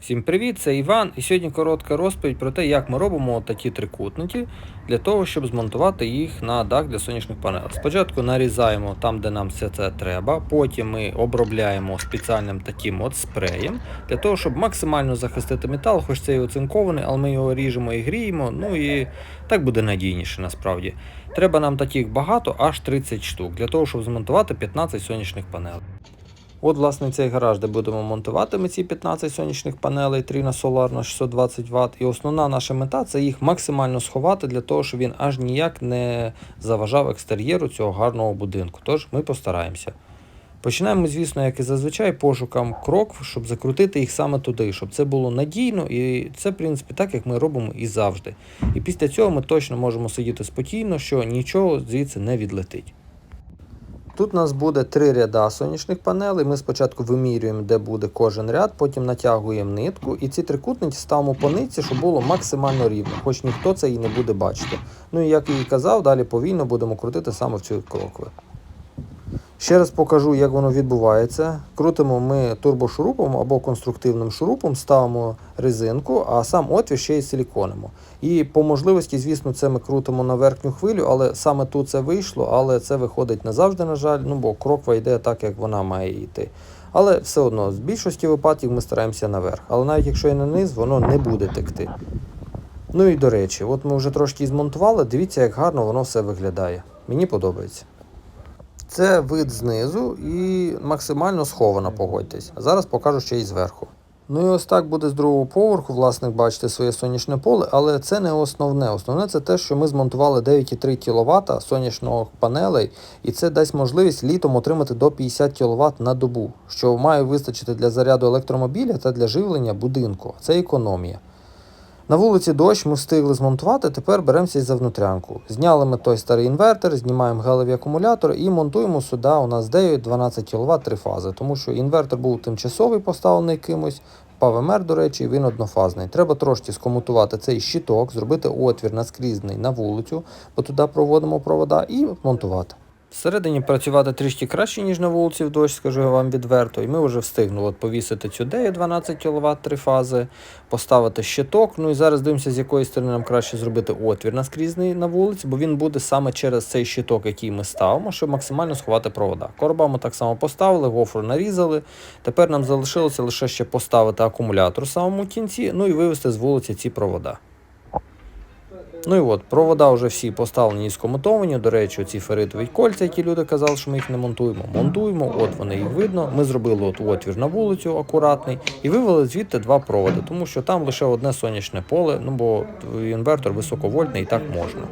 Всім привіт, це Іван, і сьогодні коротка розповідь про те, як ми робимо такі трикутники для того, щоб змонтувати їх на дах для сонячних панелей. Спочатку нарізаємо там, де нам все це треба, потім ми обробляємо спеціальним таким от спреєм для того, щоб максимально захистити метал, хоч це і оцинкований, але ми його ріжемо і гріємо. Ну і так буде надійніше насправді. Треба нам таких багато, аж 30 штук, для того, щоб змонтувати 15 сонячних панелей. От, власне, цей гараж, де будемо монтувати ми ці 15 сонячних панелей, 3 на солар на 620 Вт. І основна наша мета це їх максимально сховати для того, щоб він аж ніяк не заважав екстер'єру цього гарного будинку. Тож ми постараємося. Починаємо, звісно, як і зазвичай, пошуком крок, щоб закрутити їх саме туди, щоб це було надійно, і це, в принципі, так, як ми робимо і завжди. І після цього ми точно можемо сидіти спокійно, що нічого звідси не відлетить. Тут у нас буде три ряда сонячних панелей. Ми спочатку вимірюємо, де буде кожен ряд, потім натягуємо нитку, і ці трикутниці ставимо по нитці, щоб було максимально рівно, хоч ніхто це і не буде бачити. Ну і як я і казав, далі повільно будемо крутити саме в цю крокви. Ще раз покажу, як воно відбувається. Крутимо ми турбошурупом або конструктивним шурупом, ставимо резинку, а сам отвір ще й силіконимо. І по можливості, звісно, це ми крутимо на верхню хвилю, але саме тут це вийшло, але це виходить не завжди, на жаль, ну бо кроква йде так, як вона має йти. Але все одно, з більшості випадків ми стараємося наверх. Але навіть якщо і на низ, воно не буде текти. Ну і до речі, от ми вже трошки змонтували, дивіться, як гарно воно все виглядає. Мені подобається. Це вид знизу і максимально сховано, погодьтесь. Зараз покажу ще й зверху. Ну і ось так буде з другого поверху, власник, бачите своє сонячне поле, але це не основне. Основне це те, що ми змонтували 9,3 кВт сонячних панелей, і це дасть можливість літом отримати до 50 кВт на добу, що має вистачити для заряду електромобіля та для живлення будинку. Це економія. На вулиці дощ ми встигли змонтувати, тепер беремося за внутрянку. Зняли ми той старий інвертор, знімаємо гелеві акумулятори і монтуємо сюди у нас 9 12 кВт три фази, тому що інвертор був тимчасовий поставлений кимось, ПВМР, до речі, він однофазний. Треба трошки скомутувати цей щиток, зробити отвір наскрізний на вулицю, бо туди проводимо провода і монтувати. Всередині працювати трішки краще, ніж на вулиці в дощ, скажу я вам відверто. І ми вже встигнули от повісити цю дею 12 кВт три фази, поставити щиток. Ну і зараз дивимося, з якої сторони нам краще зробити отвір наскрізний на вулиці, бо він буде саме через цей щиток, який ми ставимо, щоб максимально сховати провода. Короба ми так само поставили, гофру нарізали. Тепер нам залишилося лише ще поставити акумулятор в самому кінці, ну і вивести з вулиці ці провода. Ну і от, провода вже всі поставлені і скомутовані. До речі, ці феритові кольця, які люди казали, що ми їх не монтуємо. Монтуємо, от вони їх видно. Ми зробили от отвір на вулицю акуратний і вивели звідти два проводи, тому що там лише одне сонячне поле, ну бо інвертор високовольтний і так можна.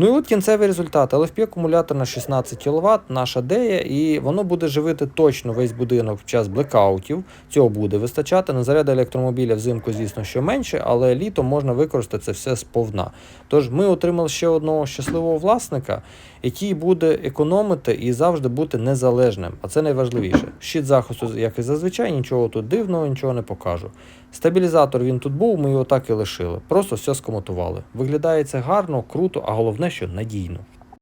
Ну і от кінцевий результат. LFP акумулятор на 16 кВт, наша дея, і воно буде живити точно весь будинок в час блекаутів. Цього буде вистачати. На заряди електромобіля взимку, звісно, що менше, але літом можна використати це все сповна. Тож ми отримали ще одного щасливого власника, який буде економити і завжди бути незалежним. А це найважливіше. Щит захисту, як і зазвичай, нічого тут дивного, нічого не покажу. Стабілізатор він тут був, ми його так і лишили. Просто все скомутували. Виглядає це гарно, круто, а головне, що надійно.